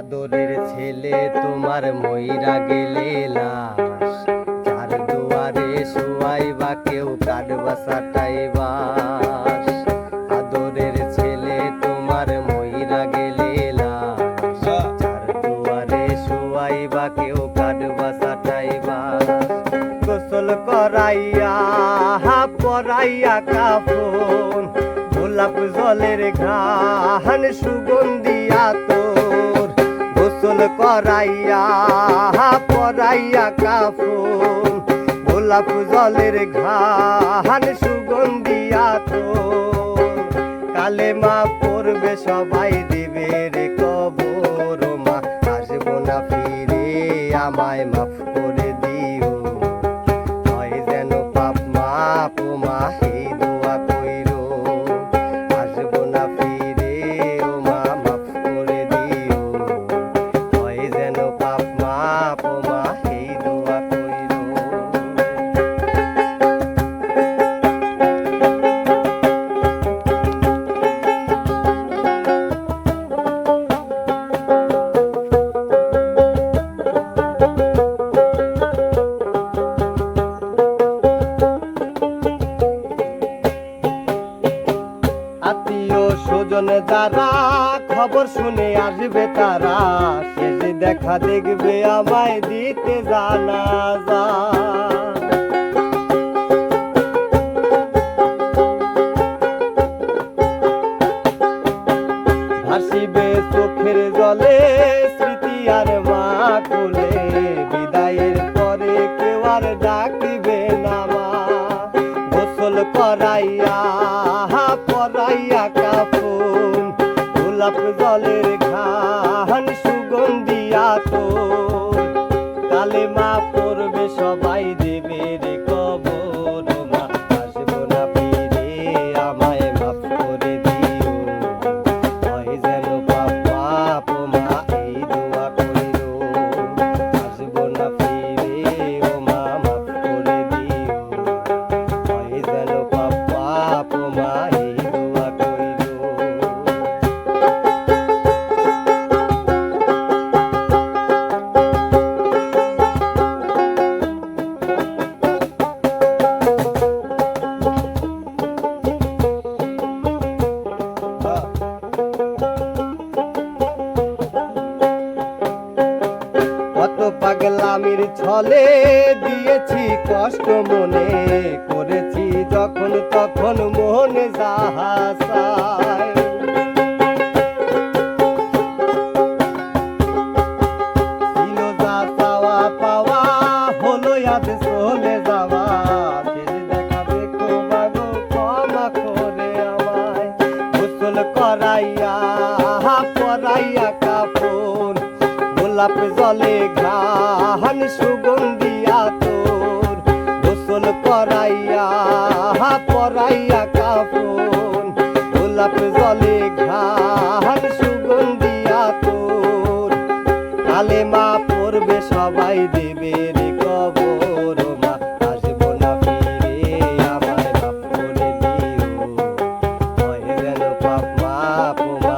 আদরের ছেলে তোমার ময়রা গেলে লাশ। চার দুয়ারে শোয়াইবা কেউ কাটবা সাটাইবা আদরের ছেলে তোমার ময়রা গেলে লাশ। চার দুয়ারে শোয়াইবা কেউ কাটবা সাটাইবা গোসল করাইয়া পরাইয়া কাফন। গোলাপ জলের ঘান সুগন্ধিয়া তোর। হা পরাইয়া কাফু গোলাপ জলের ঘান সুগন্ধিয়া তো। কালে মা পড়বে, সবাই দেবে রে কবর মা। আসব না ফিরে আমায় মাফ যারা খবর শুনে আসবে তারা। শেষে দেখা দেখবে আমায় দিতে জানা যা ভাসিবে চোখের জলে, স্মৃতি আর মা কোলে বিদায়ের পরে কেউ আর ডাকিবে না মা। গোসল করাইয়া গোলাপ জলের ঘান সুগন্ধিয়া তো। কালে মা পড়বে সবাই পাগলামির ছলে দিয়েছি কষ্ট মনে, করেছি যখন তখন মনে যাহা চায়। ছিল যা চাওয়া পাওয়া পরাইয়া কাপড় গোলাপ জলে ঘান সুগন্ধিয়া তোর। গোসল করাইয়া পরাইয়া কাপড় গোলাপ জলে ঘান সুগন্ধিয়া তোর। কালে মা পড়বে, সবাই দেবে রে কবর। মা, আসব না ফিরে, আমায় মাফ করে দিও। পাপ মা